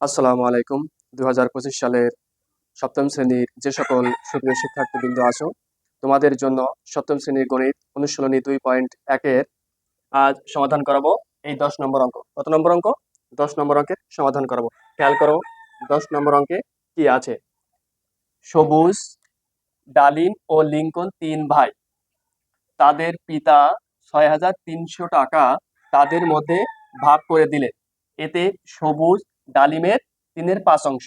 আসসালামু আলাইকুম। দু হাজার পঁচিশ সালের সপ্তম শ্রেণির যে সকল সুপ্রিয় শিক্ষার্থীবৃন্দ আছো, তোমাদের জন্য সপ্তম শ্রেণির গণিত অনুশীলনী দুই পয়েন্ট একের আজ সমাধান করাবো। এই দশ নম্বর অঙ্ক। কত নম্বর অঙ্ক? দশ নম্বর অঙ্কের সমাধান করাবো। খেয়াল করো, দশ নম্বর অঙ্কে কি আছে? সবুজ, ডালিম ও লিঙ্কন তিন ভাই। তাদের পিতা ছয় হাজার তিনশো টাকা তাদের মধ্যে ভাগ করে দিলেন এতে সবুজ ডালিমের তিনের পাঁচ অংশ।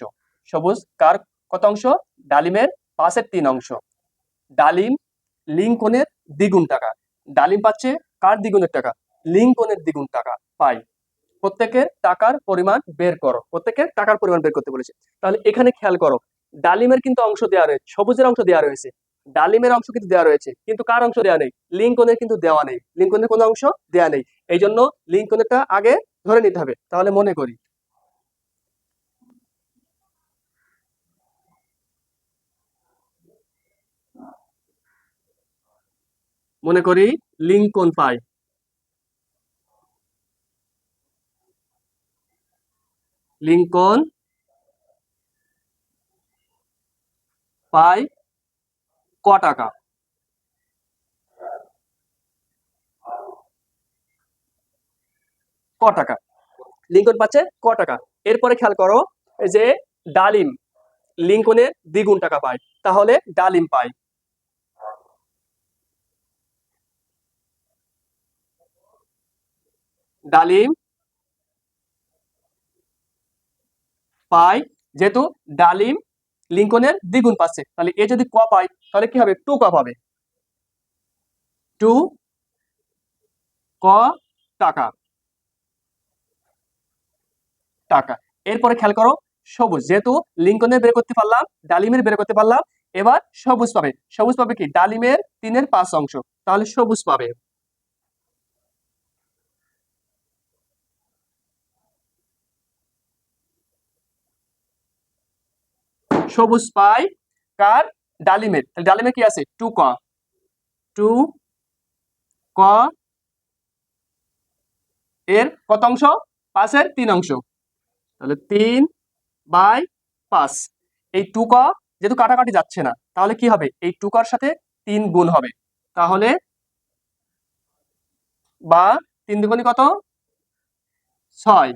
সবুজ কার কত অংশ? ডালিমের পাঁচের তিন অংশ। ডালিম লিঙ্কনের দ্বিগুণ টাকা। ডালিম পাচ্ছে কার দ্বিগুণের টাকা? লিঙ্কনের দ্বিগুণ টাকা। পাই। প্রত্যেকের টাকার পরিমাণ বের করো। প্রত্যেকের টাকার পরিমাণ বের করতে বলেছে। তাহলে এখানে খেয়াল করো, ডালিমের কিন্তু অংশ দেওয়া রয়েছে, সবুজের অংশ দেওয়া রয়েছে। ডালিমের অংশ কিন্তু দেওয়া রয়েছে, কিন্তু কার অংশ দেওয়া নেই? লিঙ্কনের কিন্তু দেওয়া নেই। লিঙ্কনের কোনো অংশ দেওয়া নেই। এই জন্য লিঙ্কনেরটা আগে ধরে নিতে হবে। তাহলে মনে করি মনে করি লিঙ্কন পাই। লিঙ্কন পাই ক টাকা। ক টাকা। লিঙ্কন পাচ্ছে ক টাকা। এরপরে খেয়াল করো যে ডালিম, লিঙ্কনের দ্বিগুণ টাকা পায়। তাহলে ডালিম পায় ডালিম। পাই যেহেতু ডালিম লিঙ্কনের দ্বিগুণ পাচ্ছে। তাহলে এ যদি ক পাই, তাহলে কি হবে? টু ক পাবে। টু ক টাকা। টাকা। এরপরে খেয়াল করো, সবুজ। যেহেতু লিঙ্কনের বের করতে পারলাম, ডালিমের বের করতে পারলাম, এবার সবুজ পাবে। সবুজ পাবে কি? ডালিমের তিনের পাঁচ অংশ। তাহলে সবুজ পাবে। সবুজ পাই, কার? ডালিমের। তাহলে ডালিমে কি আছে? টু ক। টু ক এর কত অংশ? পাঁচের তিন অংশ। তাহলে তিন বাই পাঁচ। এই টু ক যেহেতু কাটাকাটি যাচ্ছে না, তাহলে কি হবে? এই টু টুকার সাথে তিন গুণ হবে। তাহলে বা তিন দুগুণে কত? ছয়।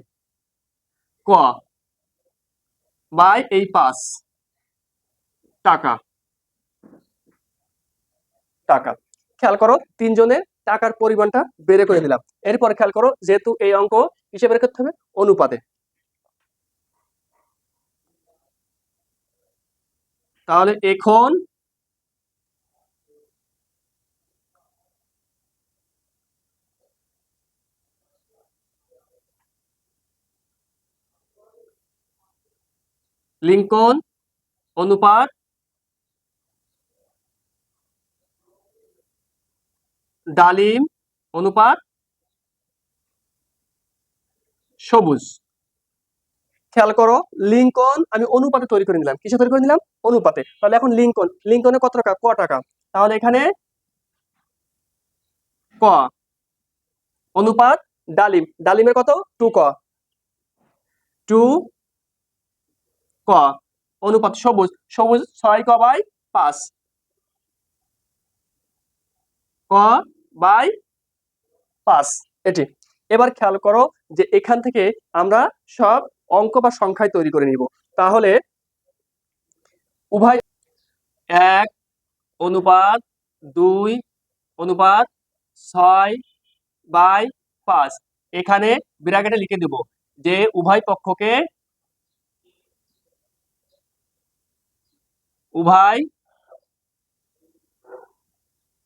ক বাই এই পাঁচ। টাকা। টাকা। খেয়াল করো, তিনজনের টাকার পরিমাণটা বেড়ে করে দিলাম। এরপর খেয়াল করো, যেহেতু এই অঙ্ক হিসেবে করতে হবে, অনুপাতে। তাহলে এখন লিঙ্কন, অনুপাত ডালিম, অনুপাত সবুজ। খেয়াল করো, লিঙ্কন আমি অনুপাতে তৈরি করে নিলাম। কিসে তৈরি করে নিলাম? অনুপাতে। তাহলে এখন লিঙ্কন, লিঙ্কনে কত টাকা? ক টাকা? তাহলে এখানে ক। অনুপাত ডালিম। ডালিমের কত? টু ক। টু ক। অনুপাত সবুজ। সবুজ ছয় ক বাই পাঁচ। ক বাই পাঁচ। এটি। এবার খেয়াল করো যে এখান থেকে আমরা সব অঙ্ক বা সংখ্যায় তৈরি করে নিব। তাহলে উভয় এক, অনুপাত দুই, অনুপাত ছয় বাই পাঁচ। এখানে বিরাকেটে লিখে দেব যে উভয় পক্ষকে উভয়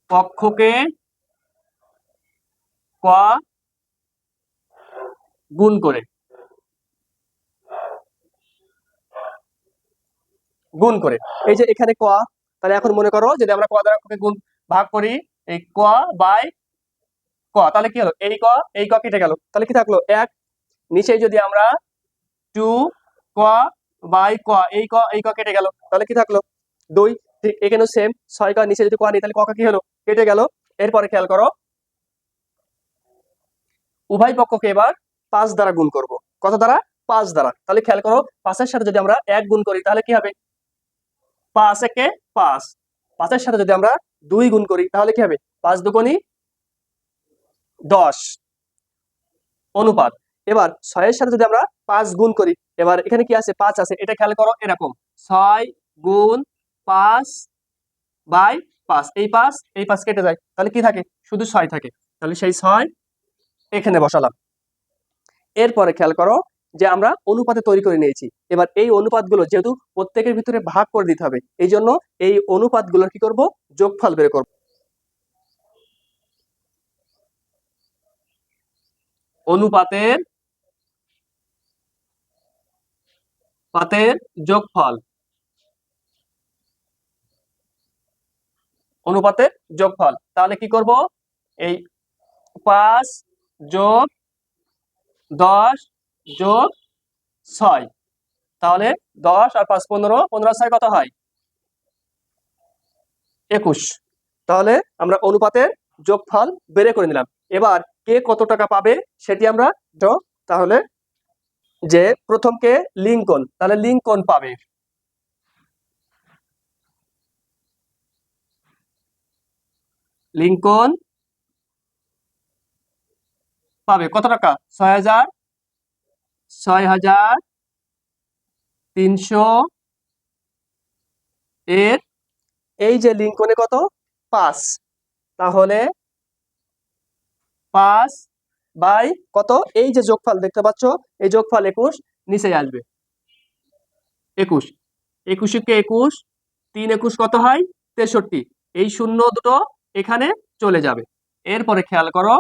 পক্ষকে ক গুণ করে। গুণ করে। এই যে এখানে ক, তাহলে এখন মনে করো যদি আমরা ক দ্বারা গুণ ভাগ করি, এই ক বাই ক, তাহলে কি হলো? এই ক এই ক কেটে গেল। তাহলে কি থাকল? এক। নিচে যদি আমরা টু ক বাই ক, এই ক এই ক কেটে গেল, তাহলে কি থাকল? দুই। এখানেও সেম ছয় ক, নিচে যদি ক নিই তাহলে ক কি হলো? কেটে গেল। এরপরে খেয়াল করো উভয় পক্ষকে এবার পাঁচ দ্বারা গুণ করব। কত দ্বারা? পাঁচ দ্বারা। তাহলে খেয়াল করো, পাঁচের সাথে যদি আমরা এক গুণ করি, তাহলে কি হবে? পাঁচ একে পাঁচ। পাঁচের সাথে যদি আমরা দুই গুণ করি, তাহলে কি হবে? পাঁচ দুগুণই দশ। অনুপাত। এবার ছয়ের সাথে যদি আমরা পাঁচ গুণ করি, এবার এখানে কি আছে? পাঁচ আছে। এটা খেয়াল করো, এরকম। ছয় গুণ পাঁচ বাই পাঁচ। এই পাঁচ এই পাঁচ কেটে যায়। তাহলে কি থাকে? শুধু ছয় থাকে। তাহলে সেই ছয় এখানে বসালাম। এরপরে খেয়াল করো যে আমরা অনুপাতে তৈরি করে নিয়েছি। এবার এই অনুপাতগুলো যেহেতু প্রত্যেকের ভিতরে ভাগ করে দিতে হবে এই জন্য এই অনুপাতগুলোর কি করব? যোগফল বের করব। অনুপাতের পাতের যোগফল। অনুপাতের যোগফল। তাহলে কি করব? এই পাঁচ যোগ দশ যোগ ছয়। তাহলে দশ আর পাঁচ পনেরো পনেরো ছয় কত হয়? একুশ। তাহলে আমরা অনুপাতের যোগফল বেড়ে করে নিলাম। এবার কে কত টাকা পাবে সেটি আমরা। তাহলে যে প্রথম কে লিঙ্কন, তাহলে লিঙ্কন পাবে। লিঙ্কন পাবে। কত টাকা? ছয় হাজার ছয় হাজার তিনশো এর এই যে লিঙ্কনে কত? পাঁচ। তাহলে পাঁচ বাই কত? এই যে যোগফল দেখতে পাচ্ছ, এই যোগফল একুশ নিচে আসবে। একুশ। একুশকে একুশ? তিন একুশ কত হয়? তেষট্টি। এই শূন্য দুটো এখানে চলে যাবে। এরপরে খেয়াল করো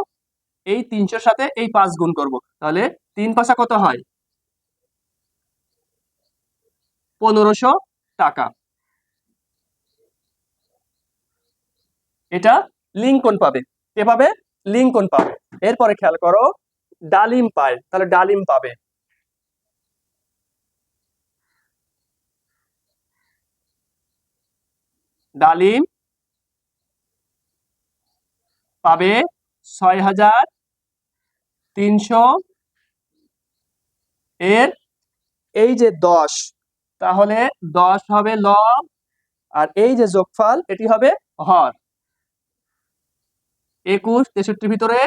এই তিনশোর সাথে এই পাঁচ গুণ করব। তাহলে তিন পাশা কত হয়? পনেরোশো টাকা। এটা লিঙ্কন পাবে। কে পাবে? লিঙ্কন পাবে। এরপরে খেয়াল করো, ডালিম পায়। তাহলে ডালিম পাবে। ডালিম পাবে ছয় হাজার তিনশো এর এই যে দশ তাহলে দশ হবে লব আর এই যে যোগফল এটি হবে হর। একুশ তেষট্টির ভিতরে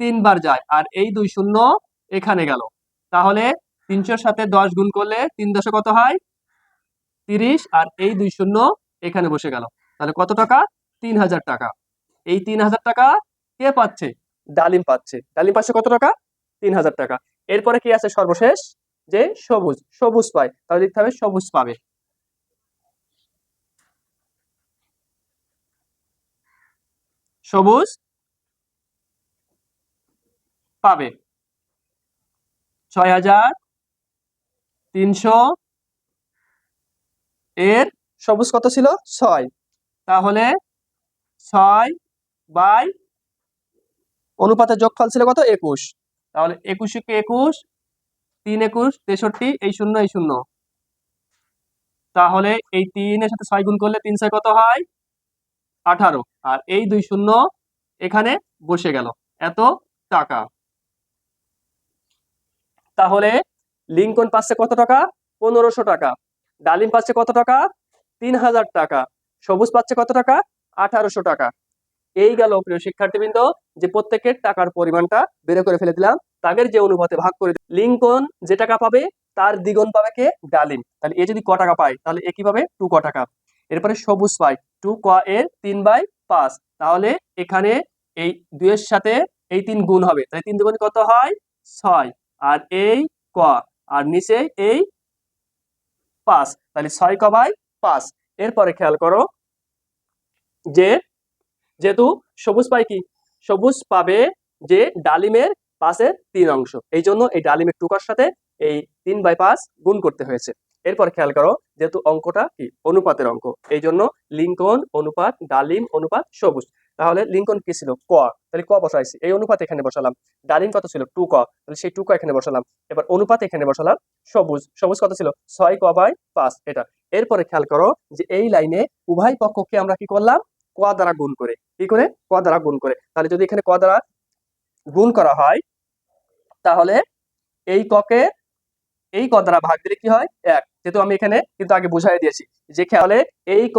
তিনবার যায় আর এই দুই শূন্য এখানে গেল। তাহলে তিনশোর সাথে দশ গুণ করলে তিন দশে কত হয়? তিরিশ আর এই দুই শূন্য এখানে বসে গেল। তাহলে কত টাকা? তিন হাজার টাকা। এই তিন হাজার টাকা কে পাচ্ছে? ডালিম পাচ্ছে। ডালিম পাচ্ছে কত টাকা? তিন হাজার টাকা। এরপরে কি আছে সর্বশেষ? যে সবুজ সবুজ পায়। তাহলে লিখতে হবে সবুজ পাবে। সবুজ পাবে। ছয় হাজার তিনশো এর সবুজ কত ছিল? ছয়। তাহলে ছয় বাই অনুপাতের যোগফল ছিল কত? একুশ। তাহলে একুশকে একুশ? তিন একুশ, তেষট্টি, এই শূন্য এই শূন্য। তাহলে এই তিনের সাথে ছয় গুণ করলে তিন ছয় কত হয়? আঠারো। আর এই দুই শূন্য এখানে বসে গেল। এত টাকা। তাহলে লিঙ্কন পাচ্ছে কত টাকা? পনেরোশো টাকা। ডালিম পাচ্ছে কত টাকা? তিন হাজার টাকা। সবুজ পাচ্ছে কত টাকা? আঠারোশো টাকা। এই গেল প্রিয় শিক্ষার্থীবৃন্দ যে প্রত্যেকের টাকার পরিমাণটা বের করে ফেলে দিলাম, তাদের যে অনুপাতে ভাগ করে লিঙ্কন যে টাকা পাবে, তার দ্বিগুণ পাবে কে? ডালিম। তাহলে এ যদি ক টাকা পায়, তাহলে এ কি পাবে? টু ক টাকা। এরপরে সবুজ পায় টু ক এর তিন বাই পাঁচ। তাহলে এখানে এই দুইয়ের সাথে এই তিন গুণ হবে। তাহলে তিন দুগুণ কত হয়? ছয়। আর এই ক। আর নিচে এই পাঁচ। তাহলে ছয় ক বাই পাঁচ। এরপরে খেয়াল করো যে যেহেতু সবুজ পাই কি? সবুজ পাবে যে ডালিমের পাশের তিন অংশ। এই জন্য এই ডালিমের টুকার সাথে এই তিন বাই পাঁচ গুণ করতে হয়েছে। এরপর খেয়াল করো যেহেতু অঙ্কটা কি? অনুপাতের অঙ্ক। এই জন্য লিঙ্কন অনুপাত, ডালিম অনুপাত, সবুজ। তাহলে লিঙ্কন কি ছিল? ক। তাহলে ক বসাইছি। এই অনুপাত এখানে বসালাম। ডালিম কত ছিল? টু ক। তাহলে সেই টু ক এখানে বসালাম। এবার অনুপাত এখানে বসালাম। সবুজ। সবুজ কত ছিল? ছয় ক বাই পাঁচ। এটা। এরপরে খেয়াল করো যে এই লাইনে উভয় পক্ষকে আমরা কি করলাম? ক দ্বারা গুণ করে। কি করে? ক দ্বারা গুণ করে। তাহলে যদি এখানে ক দ্বারা গুণ করা হয়, তাহলে এই ককে এই ক দ্বারা ভাগ দিলে কি হয়? এক। যেহেতু আমি এখানে কিন্তু আগে বুঝাই দিয়েছি যে খেয়ালে এই ক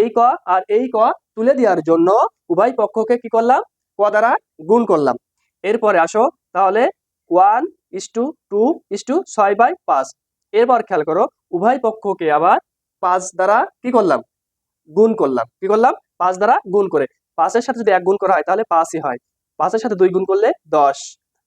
এই ক আর এই ক তুলে দেওয়ার জন্য উভয় পক্ষকে কি করলাম? ক দ্বারা গুণ করলাম। এরপরে আসো তাহলে one is to two two is to by পাঁচ। এরপর খেয়াল করো, উভয় পক্ষকে আবার পাঁচ দ্বারা কি করলাম? গুণ করলাম। কি করলাম? পাঁচ দ্বারা গুণ করে। পাঁচের সাথে যদি এক গুণ করা হয়, তাহলে পাঁচই হয়। পাঁচের সাথে দুই গুণ করলে দশ।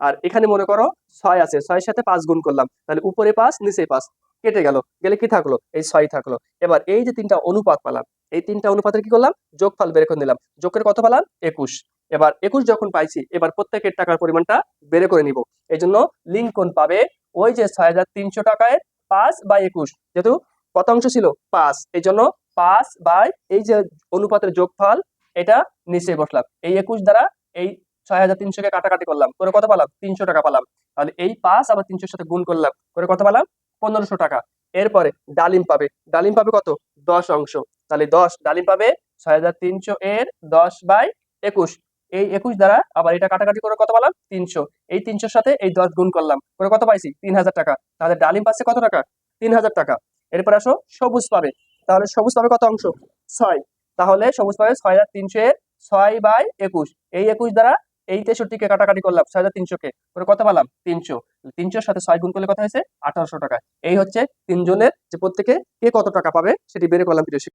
আর এখানে মনে করো ছয় আছে, ছয়ের সাথে পাঁচ গুণ করলাম। তাহলে উপরে পাঁচ, নিচে পাঁচ। কেটে গেল। গেলে কি থাকল? এই ছয় থাকল। এবার এই যে তিনটা অনুপাত পালাম, এই তিনটা অনুপাতের কি করলাম? যোগফল বের করে নিলাম। যোগের কত পেলাম? একুশ। এবার একুশ যখন পাইছি, এবার প্রত্যেকের টাকার পরিমাণটা বের করে নিব। এই জন্য লিঙ্কন পাবে ওই যে ছয় হাজার তিনশো টাকায় পাঁচ বা একুশ। যেহেতু কত অংশ ছিল? পাঁচ। এই জন্য পাঁচ বাই এই যে অনুপাতের যোগফল, এটা নিচে বসলাম। এই একুশ দ্বারা এই ছয় হাজার তিনশোকে কাটাকাটি করলাম। করে কত পালাম? তিনশো টাকা পালাম। তাহলে এই পাঁচ আবার তিনশোর সাথে গুণ করলাম। করে কত পালাম? পনেরোশো টাকা। এরপরে ডালিম পাবে। ডালিম পাবে কত? দশ অংশ। তাহলে দশ ডালিম পাবে ছয় হাজার তিনশো এর দশ বাই একুশ। এই একুশ দ্বারা আবার এটা কাটাকাটি করে কত পালাম? তিনশো। এই তিনশোর সাথে এই দশ গুণ করলাম। করে কত পাইছি? তিন হাজার টাকা। তাহলে ডালিম পাচ্ছে কত টাকা? তিন হাজার টাকা। এরপর আসো, সবুজ পাবে। তাহলে সবুজ পাবে কত অংশ? ছয়। তাহলে সবুজ পাবে ছয় হাজার তিনশো এর ছয় বাই একুশ। এই একুশ দ্বারা এই তেষট্টিকে কাটাকাটি করলাম, ছয় হাজার তিনশোকে। পরে কত পেলাম? তিনশো। তিনশোর সাথে ছয় গুণ করলে কথা হয়েছে? আঠারোশো টাকা। এই হচ্ছে তিনজনের যে প্রত্যেকে কে কত টাকা পাবে সেটি বেড়ে করলাম প্রিয়।